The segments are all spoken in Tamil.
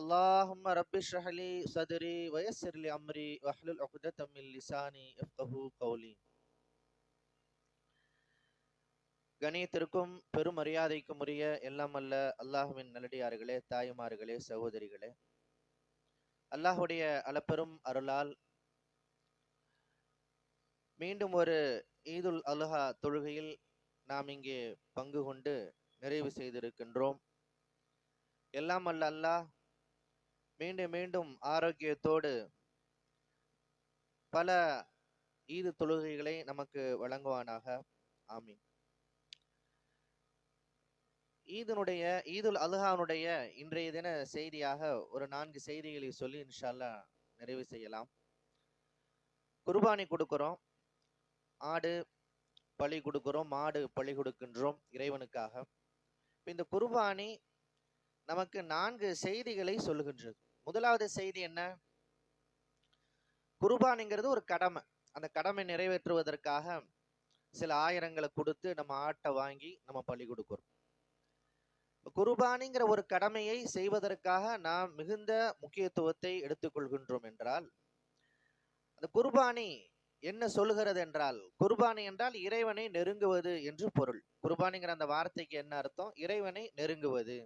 اللهم رب اشرح لي صدري ويسر لي امري واحلل عقدة من لساني يفقهوا قولي கணியத்திற்கும் பெரும் மரியாதைக்கும் உரிய எல்லாம் அல்ல அல்லாஹுவின் நல்லடியார்களே தாய்மார்களே சகோதரிகளே அல்லாஹுடைய அளப்பெரும் அருளால் மீண்டும் ஒரு ஈதுல் அலுஹா தொழுகையில் நாம் இங்கே பங்கு கொண்டு நிறைவு செய்திருக்கின்றோம் எல்லாம் அல்ல அல்லாஹ் மீண்டும் மீண்டும் ஆரோக்கியத்தோடு பல ஈது தொழுகைகளை நமக்கு வழங்குவானாக. ஆமீன். ஈதனுடைய ஈதுல் அல்ஹானுடைய இன்றைய தின செய்தியாக ஒரு நான்கு செய்திகளை சொல்லி இன்ஷால்லா நிறைவு செய்யலாம். குர்பானி கொடுக்கிறோம். ஆடு பழி கொடுக்கிறோம். மாடு பழி கொடுக்கின்றோம் இறைவனுக்காக. இந்த குர்பானி நமக்கு நான்கு செய்திகளை சொல்லுகின்றது. முதலாவது செய்தி என்ன? குர்பானிங்கிறது ஒரு கடமை. அந்த கடமை நிறைவேற்றுவதற்காக சில ஆயிரங்களை கொடுத்து நம்ம ஆட்டை வாங்கி நம்ம பலி கொடுக்கிறோம் குர்பானிங்கிற ஒரு கடமையை செய்வதற்காக நாம் மிகுந்த முக்கியத்துவத்தை எடுத்துக்கொள்கின்றோம் என்றால் அந்த குர்பானி என்ன சொல்லுகிறது என்றால் குர்பானி என்றால் இறைவனை நெருங்குவது என்று பொருள். குர்பானிங்கிற அந்த வார்த்தைக்கு என்ன அர்த்தம்? இறைவனை நெருங்குவது.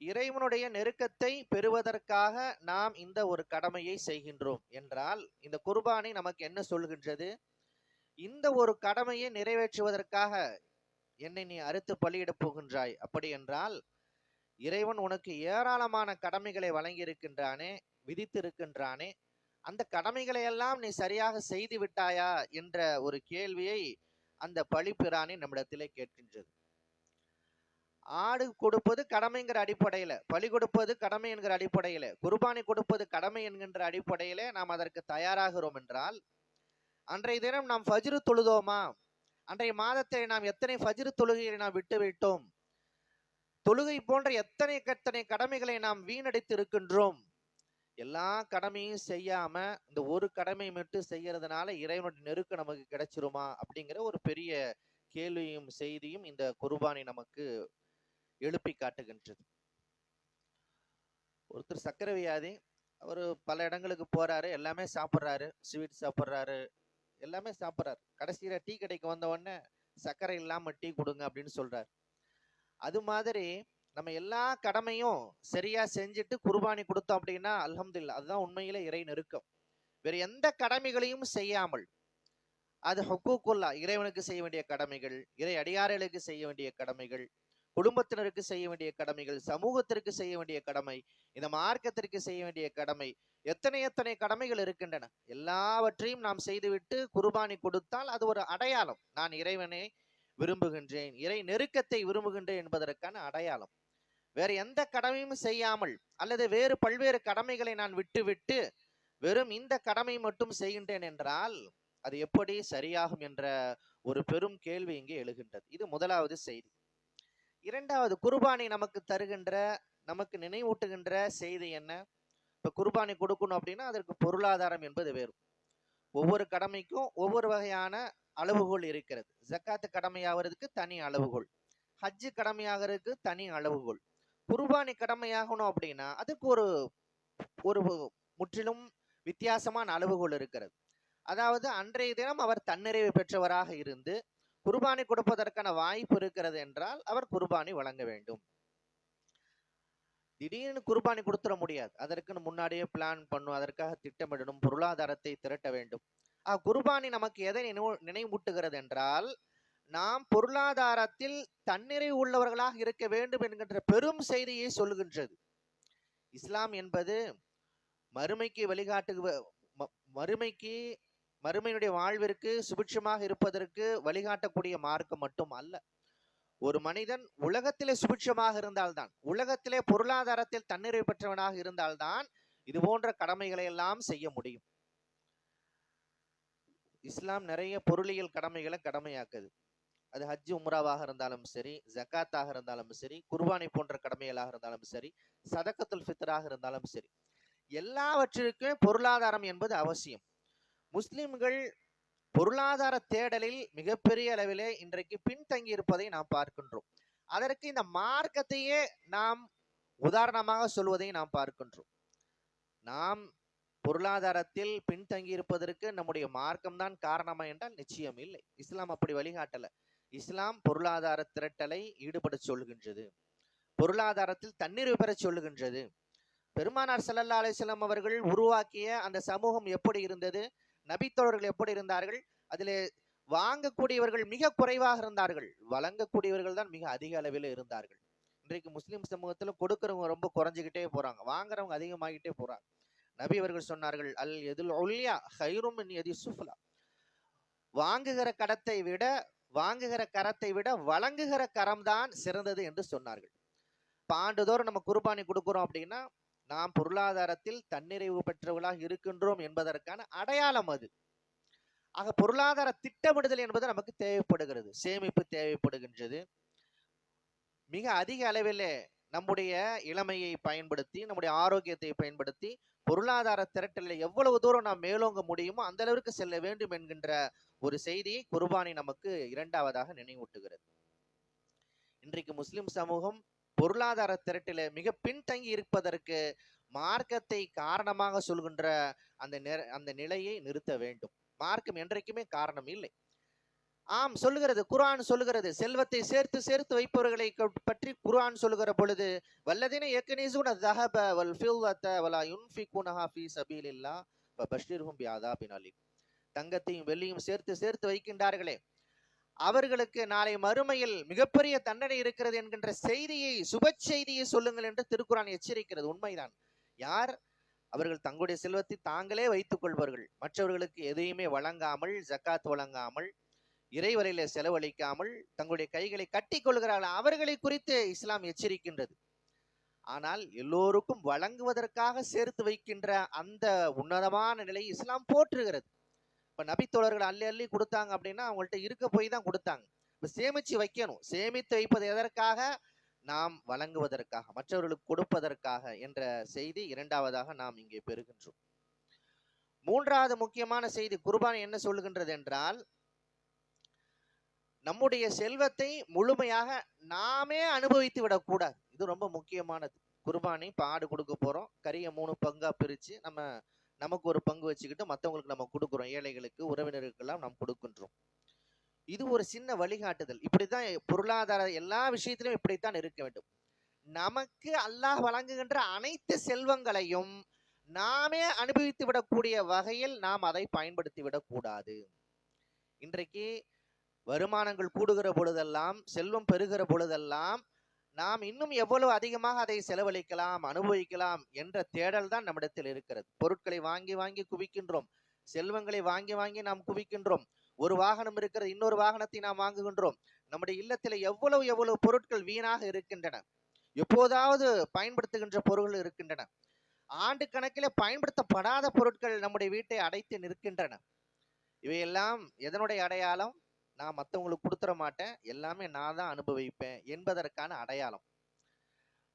இறைவனுடைய நெருக்கத்தை பெறுவதற்காக நாம் இந்த ஒரு கடமையை செய்கின்றோம். என்றால் இந்த குர்பானை நமக்கு என்ன சொல்கின்றது? இந்த ஒரு கடமையை நிறைவேற்றுவதற்காக என்னை நீ அறுத்து பலியிடப் போகின்றாய். அப்படி என்றால் இறைவன் உனக்கு ஏராளமான கடமைகளை வழங்கியிருக்கின்றானே விதித்திருக்கின்றானே அந்த கடமைகளை எல்லாம் நீ சரியாக செய்து விட்டாயா என்ற ஒரு கேள்வியை அந்த பழிப்பிராணி நம்மிடத்திலே கேட்கின்றது. ஆடு கொடுப்பது கடமைங்கிற அடிப்படையில பலி கொடுப்பது கடமை என்கிற அடிப்படையில குர்பானி கொடுப்பது கடமை என்கின்ற அடிப்படையிலே நாம் அதற்கு தயாராகிறோம் என்றால் அன்றைய தினம் நாம் ஃபஜ்ரு தொழுதோமா? அன்றைய மாதத்தை நாம் எத்தனை ஃபஜ்ரு தொழுகையை நாம் விட்டுவிட்டோம்? தொழுகை போன்ற எத்தனை எத்தனை கடமைகளை நாம் வீணடித்து இருக்கின்றோம் எல்லா கடமையும் செய்யாம இந்த ஒரு கடமை மட்டும் செய்யறதுனால இறைவனுடைய நெருக்கு நமக்கு கிடைச்சிருமா? அப்படிங்கிற ஒரு பெரிய கேள்வியும் செய்தியும் இந்த குர்பானி நமக்கு எழுப்பி காட்டுகின்றது. ஒருத்தர் சக்கரை வியாதி அவர் பல இடங்களுக்கு போறாரு எல்லாமே சாப்பிட்றாரு ஸ்வீட் சாப்பிட்றாரு எல்லாமே சாப்பிட்றாரு. கடைசியில டீ கடைக்கு வந்த உடனே சர்க்கரை இல்லாம டீ கொடுங்க அப்படின்னு சொல்றாரு. அது மாதிரி நம்ம எல்லா கடமையும் சரியா செஞ்சுட்டு குர்பானி கொடுத்தோம் அப்படின்னா அல்ஹம்துல்லா அதுதான் உண்மையில இறை நெருக்கம். வேற எந்த கடமைகளையும் செய்யாமல் அது ஹொக்கூக்குல்லா இறைவனுக்கு செய்ய வேண்டிய கடமைகள் இறை அடியார்களுக்கு செய்ய வேண்டிய கடமைகள் குடும்பத்தினருக்கு செய்ய வேண்டிய கடமைகள் சமூகத்திற்கு செய்ய வேண்டிய கடமை இந்த மார்க்கத்திற்கு செய்ய வேண்டிய கடமை எத்தனை எத்தனை கடமைகள் இருக்கின்றன எல்லாவற்றையும் நாம் செய்துவிட்டு குர்பானி கொடுத்தால் அது ஒரு அடையாளம். நான் இறைவனை விரும்புகின்றேன் இறை நெருக்கத்தை விரும்புகின்றேன் என்பதற்கான அடையாளம். வேறு எந்த கடமையும் செய்யாமல் அல்லது வேறு பல்வேறு கடமைகளை நான் விட்டுவிட்டு வெறும் இந்த கடமை மட்டும் செய்கின்றேன் என்றால் அது எப்படி சரியாகும் என்ற ஒரு பெரும் கேள்வி இங்கே எழுகின்றது. இது முதலாவது செய்தி. இரண்டாவது குர்பானி நமக்கு தருகின்ற நமக்கு நினைவூட்டுகின்ற செய்தி என்ன? இப்போ குர்பானி கொடுக்கணும் அப்படின்னா அதற்கு பொருளாதாரம் என்பது வேறு. ஒவ்வொரு கடமைக்கும் ஒவ்வொரு வகையான அளவுகோல் இருக்கிறது. ஜக்காத்து கடமையாகிறதுக்கு தனி அளவுகோல். ஹஜ்ஜு கடமையாகிறதுக்கு தனி அளவுகோல். குர்பானி கடமையாகணும் அப்படின்னா அதுக்கு ஒரு ஒரு முற்றிலும் வித்தியாசமான அளவுகோல் இருக்கிறது. அதாவது அன்றைய தினம் அவர் தன்னிறைவு பெற்றவராக இருந்து குர்பானி கொடுப்பதற்கான வாய்ப்பு இருக்கிறது என்றால் அவர் குர்பானி வழங்க வேண்டும். திடீர்னு குர்பானி கொடுத்துட முடியாது. அதற்குன்னு முன்னாடியே பிளான் பண்ணும் அதற்காக திட்டமிடணும் பொருளாதாரத்தை திரட்ட வேண்டும். ஆ குர்பானி நமக்கு எதை நினைவு நினைவூட்டுகிறது என்றால் நாம் பொருளாதாரத்தில் தன்னிறை உள்ளவர்களாக இருக்க வேண்டும் என்கின்ற பெரும் செய்தியை சொல்லுகின்றது. இஸ்லாம் என்பது மறுமைக்கு வழிகாட்டு மறுமைக்கு மறுமையினுடைய வாழ்விற்கு சுபிட்சமாக இருப்பதற்கு வழிகாட்டக்கூடிய மார்க்கம் மட்டும் அல்ல. ஒரு மனிதன் உலகத்திலே சுபிட்சமாக இருந்தால்தான் உலகத்திலே பொருளாதாரத்தில் தன்னிறைவு பெற்றவனாக இருந்தால்தான் இது போன்ற கடமைகளை எல்லாம் செய்ய முடியும். இஸ்லாம் நிறைய பொருளியல் கடமைகளை கடமையாக்குது. அது ஹஜ் உம்ராவாக இருந்தாலும் சரி ஜக்காத்தாக இருந்தாலும் சரி குர்பானி போன்ற கடமைகளாக இருந்தாலும் சரி சதக்கத்துல் ஃபித்ராக இருந்தாலும் சரி. எல்லாவற்றிற்கும் பொருளாதாரம் என்பது அவசியம். முஸ்லிம்கள் பொருளாதார தேடலில் மிகப்பெரிய அளவிலே இன்றைக்கு பின்தங்கி இருப்பதை நாம் பார்க்கின்றோம். அதற்கு இந்த மார்க்கத்தையே நாம் உதாரணமாக சொல்வதை நாம் பார்க்கின்றோம். நாம் பொருளாதாரத்தில் பின்தங்கி இருப்பதற்கு நம்முடைய மார்க்கம்தான் காரணமா என்றால் நிச்சயம் இல்லை. இஸ்லாம் அப்படி வழிகாட்டல. இஸ்லாம் பொருளாதார திரட்டலை ஈடுபட சொல்கின்றது. பொருளாதாரத்தில் தண்ணீர் பெற சொல்லுகின்றது பெருமானார் சல்லல்லா அலிஸ்லாம் அவர்கள் உருவாக்கிய அந்த சமூகம் எப்படி இருந்தது? நபித்தோழர்கள் எப்படி இருந்தார்கள்? அதிலே வாங்கக்கூடியவர்கள் மிக குறைவாக இருந்தார்கள். வழங்கக்கூடியவர்கள் தான் மிக அதிக அளவில் இருந்தார்கள். இன்றைக்கு முஸ்லிம் சமூகத்துல கொடுக்கறவங்க ரொம்ப குறைஞ்சுக்கிட்டே போறாங்க. வாங்குறவங்க அதிகமாகிட்டே போறாங்க. நபி அவர்கள் சொன்னார்கள் அல் எதில் ஒல்லியா ஹைரும் எதி சுஃப்லா. வாங்குகிற கடத்தை விட வாங்குகிற கரத்தை விட வழங்குகிற கரம் தான் சிறந்தது என்று சொன்னார்கள். இப்போ ஆண்டுதோறும் நம்ம குர்பானி கொடுக்குறோம் அப்படின்னா நாம் பொருளாதாரத்தில் தன்னிறைவு பெற்றவர்களாக இருக்கின்றோம் என்பதற்கான அடையாளம் அது. ஆக பொருளாதார திட்டமிடுதல் என்பது நமக்கு தேவைப்படுகிறது சேமிப்பு தேவைப்படுகின்றது. மிக அதிக அளவிலே நம்முடைய இளமையை பயன்படுத்தி நம்முடைய ஆரோக்கியத்தை பயன்படுத்தி பொருளாதார திரட்டலில் எவ்வளவு தூரம் நாம் மேலோங்க முடியுமோ அந்த அளவிற்கு செல்ல வேண்டும் என்கின்ற ஒரு செய்தியை குர்பானி நமக்கு இரண்டாவதாக நினைவூட்டுகிறது. இன்றைக்கு முஸ்லிம் சமூகம் பொருளாதார திரட்டில மிக பின்தங்கி இருப்பதற்கு மார்க்கத்தை காரணமாக சொல்கின்ற அந்த அந்த நிலையை நிறுத்த வேண்டும். மார்க்கம் என்றைக்குமே காரணம் இல்லை. ஆம் சொல்லுகிறது குரான் சொல்லுகிறது செல்வத்தை சேர்த்து சேர்த்து வைப்பவர்களை பற்றி குரான் சொல்லுகிற பொழுது வல்லதின ஏக்கனீசுன தஹப வல் ஃபில்லத வலா யுன்ஃபிகுனஹா ஃபீ சபீலில்லா ஃபபஷ்ஷிர்ஹும் பிஆதாபின் அலீம். தங்கத்தையும் வெள்ளியும் சேர்த்து சேர்த்து வைக்கின்றார்களே. அவர்களுக்கு நாளை மறுமையில் மிகப்பெரிய தண்டனை இருக்கிறது என்கின்ற செய்தியை சுப செய்தியை சொல்லுங்கள் என்று திருக்குறான் எச்சரிக்கிறது. உண்மைதான். யார்? அவர்கள் தங்களுடைய செல்வத்தை தாங்களே வைத்துக் கொள்வார்கள். மற்றவர்களுக்கு எதையுமே வழங்காமல் ஜக்காத் வழங்காமல் இறைவரையில செலவழிக்காமல் தங்களுடைய கைகளை கட்டி கொள்கிறார்கள். அவர்களை குறித்து இஸ்லாம் எச்சரிக்கின்றது. ஆனால் எல்லோருக்கும் வழங்குவதற்காக சேர்த்து வைக்கின்ற அந்த உன்னதமான நிலையை இஸ்லாம் போற்றுகிறது. இப்ப நபித்தோழர்கள் அள்ளி அள்ளி கொடுத்தாங்க அப்படின்னா அவங்கள்ட்ட இருக்க போய் தான் கொடுத்தாங்க. இப்போ சேமிச்சு வைக்கணும். சேமித்து வைப்பது எதற்காக? நாம் வழங்குவதற்காக மற்றவர்களுக்கு கொடுப்பதற்காக என்ற செய்தி இரண்டாவதாக நாம் இங்கே பெறுகின்றோம். மூன்றாவது முக்கியமான செய்தி குர்பான் என்ன சொல்லுகின்றது என்றால் நம்முடைய செல்வத்தை முழுமையாக நாமே அனுபவித்து விடக்கூடாது. இது ரொம்ப முக்கியமானது. குர்பானி இப்போ ஆடு கொடுக்க போறோம். கறியை மூணு பங்கா பிரிச்சு நம்ம நமக்கு ஒரு பங்கு வச்சுக்கிட்டு மற்றவங்களுக்கு நம்ம கொடுக்குறோம். ஏழைகளுக்கு உறவினர்களுக்கெல்லாம் நாம் கொடுக்கின்றோம். இது ஒரு சின்ன வழிகாட்டுதல். இப்படித்தான் பொருளாதார எல்லா விஷயத்திலும் இப்படித்தான் இருக்க வேண்டும். நமக்கு அல்லாஹ் வழங்குகின்ற அனைத்து செல்வங்களையும் நாமே அனுபவித்து விடக்கூடிய வகையில் நாம் அதை பயன்படுத்தி விடக்கூடாது. இன்றைக்கு வருமானங்கள் கூடுகிற பொழுதெல்லாம் செல்வம் பெறுகிற பொழுதெல்லாம் நாம் இன்னும் எவ்வளவு அதிகமாக அதை செலவழிக்கலாம் அனுபவிக்கலாம் என்ற தேடல் தான் நம்மிடத்தில் இருக்கிறது. பொருட்களை வாங்கி வாங்கி குவிக்கின்றோம். செல்வங்களை வாங்கி வாங்கி நாம் குவிக்கின்றோம். ஒரு வாகனம் இருக்கிறது இன்னொரு வாகனத்தை நாம் வாங்குகின்றோம். நம்முடைய இல்லத்தில் எவ்வளவு எவ்வளவு பொருட்கள் வீணாக இருக்கின்றன. எப்போதாவது பயன்படுத்துகின்ற பொருட்கள் இருக்கின்றன. ஆண்டு கணக்கில் பயன்படுத்தப்படாத பொருட்கள் நம்முடைய வீட்டை அடைத்து நிற்கின்றன. இவையெல்லாம் எதனுடைய அடையாளம்? நான் மற்றவங்களுக்கு கொடுத்துட மாட்டேன். எல்லாமே நான் தான் அனுபவிப்பேன் என்பதற்கான அடையாளம்.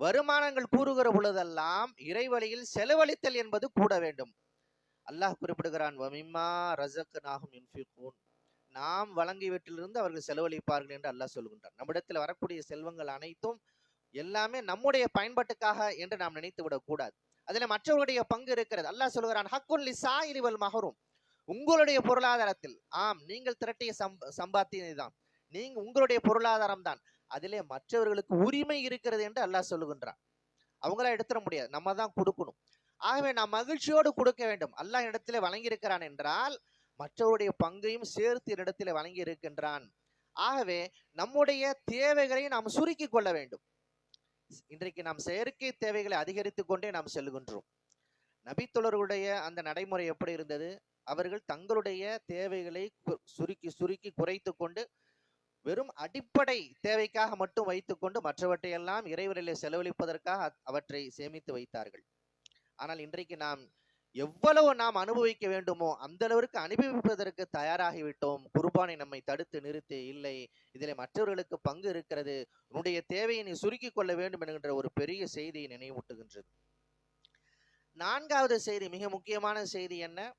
வருமானங்கள் கூறுகிற பொழுதெல்லாம் இறைவழியில் செலவழித்தல் என்பது கூட வேண்டும். அல்லாஹ் குறிப்பிடுகிறான் வமிம்மா ரசக் நாகும் யுன்ஃபிகூன். நாம் வழங்கியவற்றிலிருந்து அவர்கள் செலவழிப்பார்கள் என்று அல்லாஹ் சொல்கின்றான். நம்மிடத்தில் வரக்கூடிய செல்வங்கள் அனைத்தும் எல்லாமே நம்முடைய பயன்பாட்டுக்காக என்று நாம் நினைத்து விடக்கூடாது அதில் மற்றவருடைய பங்கு இருக்கிறது. அல்லாஹ் சொல்கிறான் ஹக்குன் லிசா இலிவல் மகரும் உங்களுடைய பொருளாதாரத்தில் ஆம் நீங்கள் திரட்டிய சம் சம்பாத்தியம் நீங்க உங்களுடைய பொருளாதாரம் தான். அதிலே மற்றவர்களுக்கு உரிமை இருக்கிறது என்று அல்லாஹ் சொல்லுகின்றான். அவங்களாம் எடுத்துட முடியாது. நம்ம தான் கொடுக்கணும். ஆகவே நாம் மகிழ்ச்சியோடு கொடுக்க வேண்டும். அல்லாஹ் இடத்திலே வழங்கியிருக்கிறான் என்றால் மற்றவருடைய பங்கையும் சேர்த்து இடத்திலே வழங்கி இருக்கின்றான் ஆகவே நம்முடைய தேவைகளை நாம் சுருக்கி கொள்ள வேண்டும். இன்றைக்கு நாம் செயற்கை தேவைகளை அதிகரித்துக் கொண்டே நாம் செல்கின்றோம். நபித்தொழர்களுடைய அந்த நடைமுறை எப்படி இருந்தது? அவர்கள் தங்களுடைய தேவைகளை சுருக்கி சுருக்கி குறைத்து கொண்டு வெறும் அடிப்படை தேவைக்காக மட்டும் வைத்துக்கொண்டு மற்றவற்றையெல்லாம் இறைவரிலே செலவழிப்பதற்காக அ- அவற்றை சேமித்து வைத்தார்கள். ஆனால் இன்றைக்கு நாம் எவ்வளவு நாம் அனுபவிக்க வேண்டுமோ அந்த அளவிற்கு அனுபவிப்பதற்கு தயாராகிவிட்டோம். குர்பானை நம்மை தடுத்து நிறுத்தி இல்லை. இதில் மற்றவர்களுக்கு பங்கு இருக்கிறது. உன்னுடைய தேவையை நீ சுருக்கி கொள்ள வேண்டும் என்கின்ற ஒரு பெரிய செய்தியை நினைவூட்டுகின்றது. நான்காவது செய்தி மிக முக்கியமான செய்தி என்ன?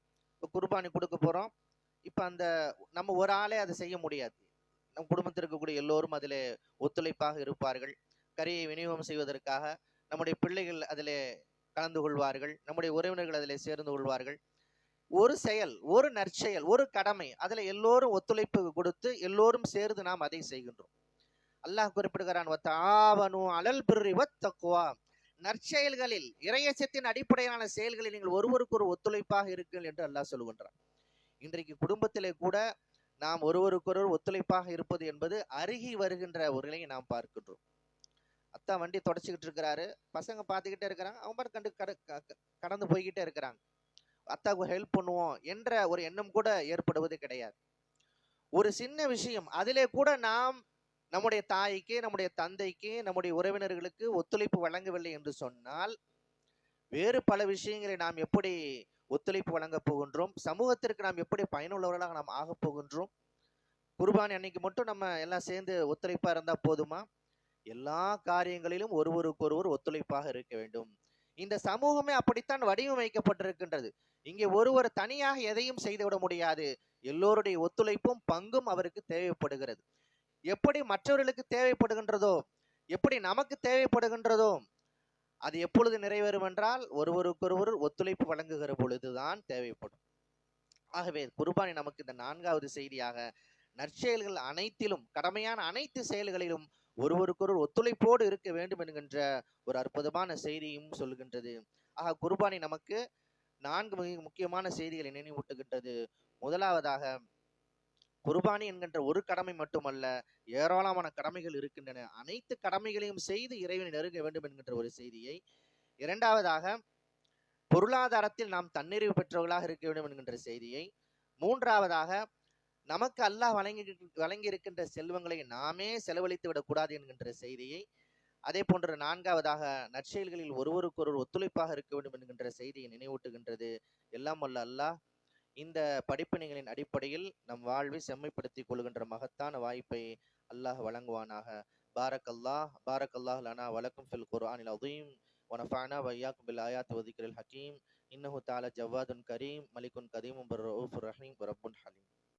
குர்பானி கொடுக்க போறோம். இப்போ அந்த நம்ம ஒரு ஆளே அதை செய்ய முடியாது. நம் குடும்பத்தில் இருக்கக்கூடிய எல்லோரும் அதில் ஒத்துழைப்பாக இருப்பார்கள். கரியை விநியோகம் செய்வதற்காக நம்முடைய பிள்ளைகள் அதிலே கலந்து கொள்வார்கள். நம்முடைய உறவினர்கள் அதிலே சேர்ந்து கொள்வார்கள். ஒரு செயல் ஒரு நற்செயல் ஒரு கடமை அதுல எல்லோரும் ஒத்துழைப்பு கொடுத்து எல்லோரும் சேர்ந்து நாம் அதை செய்கின்றோம். அல்லாஹ் குறிப்பிடுகிறான் ஆவனும் அலல் பிரிவத் தக்குவா நற்செயல்களில் இறையச்சத்தின் அடிப்படையிலான செயல்களில் நீங்கள் ஒருவருக்கு ஒரு ஒத்துழைப்பாக இருக்கீர்கள் என்று அல்லாஹ் சொல்லுகின்றான். இன்றைக்கு குடும்பத்திலே கூட நாம் ஒருவருக்கொருவர் ஒத்துழைப்பாக இருப்பது என்பது அருகி வருகின்ற ஒரு நிலையை நாம் பார்க்கின்றோம். அத்தா வண்டி தொடச்சிக்கிட்டு இருக்கிறாரு. பசங்க பார்த்துக்கிட்டே இருக்கிறாங்க. அவங்க பாட்டு கண்டு கட- க- கடந்து போய்கிட்டே இருக்கிறாங்க. அத்தாவுக்கு ஹெல்ப் பண்ணுவோம் என்ற ஒரு எண்ணம் கூட ஏற்படுவது கிடையாது. ஒரு சின்ன விஷயம். அதிலே கூட நாம் நம்முடைய தாய்க்கு நம்முடைய தந்தைக்கு நம்முடைய உறவினர்களுக்கு ஒத்துழைப்பு வழங்கவில்லை என்று சொன்னால் வேறு பல விஷயங்களை நாம் எப்படி ஒத்துழைப்பு வழங்கப் போகின்றோம்? சமூகத்திற்கு நாம் எப்படி பயனுள்ளவர்களாக நாம் ஆகப் போகின்றோம்? குர்பானி அன்னைக்கு மட்டும் நம்ம எல்லாம் சேர்ந்து ஒத்துழைப்பா இருந்தால் போதுமா? எல்லா காரியங்களிலும் ஒருவருக்கொருவர் ஒத்துழைப்பாக இருக்க வேண்டும். இந்த சமூகமே அப்படித்தான் வடிவமைக்கப்பட்டிருக்கின்றது. இங்கே ஒருவர் தனியாக எதையும் செய்துவிட முடியாது. எல்லோருடைய ஒத்துழைப்பும் பங்கும் அவருக்கு தேவைப்படுகிறது. எப்படி மற்றவர்களுக்கு தேவைப்படுகின்றதோ எப்படி நமக்கு தேவைப்படுகின்றதோ அது எப்பொழுது நிறைவேறும் என்றால் ஒருவருக்கொருவர் ஒத்துழைப்பு வழங்குகிற பொழுதுதான் தேவைப்படும். ஆகவே குர்பானி நமக்கு இந்த நான்காவது செய்தியாக நற்செயல்கள் அனைத்திலும் கடமையான அனைத்து செயல்களிலும் ஒருவருக்கொருவர் ஒத்துழைப்போடு இருக்க வேண்டும் என்கின்ற ஒரு அற்புதமான செய்தியும் சொல்கின்றது. ஆக குர்பானி நமக்கு நான்கு மிக முக்கியமான செய்திகளை நினைவூட்டுகின்றது. முதலாவதாக குர்பானி என்கின்ற ஒரு கடமை மட்டுமல்ல ஏராளமான கடமைகள் இருக்கின்றன. அனைத்து கடமைகளையும் செய்து இறைவனை நெருங்க வேண்டும் என்கின்ற ஒரு செய்தியை இரண்டாவதாக பொருளாதாரத்தில் நாம் தன்னிறைவு பெற்றவர்களாக இருக்க வேண்டும் என்கின்ற செய்தியை மூன்றாவதாக நமக்கு அல்லாஹ் வழங்கி வழங்கி இருக்கின்ற செல்வங்களை நாமே செலவழித்து விடக்கூடாது என்கின்ற செய்தியை அதே போன்று நான்காவதாக நற்செயல்களில் ஒருவருக்கொருவர் ஒத்துழைப்பாக இருக்க வேண்டும் என்கின்ற செய்தியை நினைவூட்டுகின்றது. எல்லாம் வல்ல அல்லாஹ் இந்த படிப்பினைகளின் அடிப்படையில் நம் வாழ்வை செம்மைப்படுத்திக் கொள்கின்ற மகத்தான வாய்ப்பை அல்லாஹ் வழங்குவானாக பாரக் அல்லாஹ் பாரக் அல்லாஹ் லனா வலக்கும் ஃபில் குர்ஆனில் அதீம் ونفعنا وإياكم بالآيات وذكر الحكيم إنه تعالى جواد كريم ملك قديم بالرؤوف الرحيم ورب حليم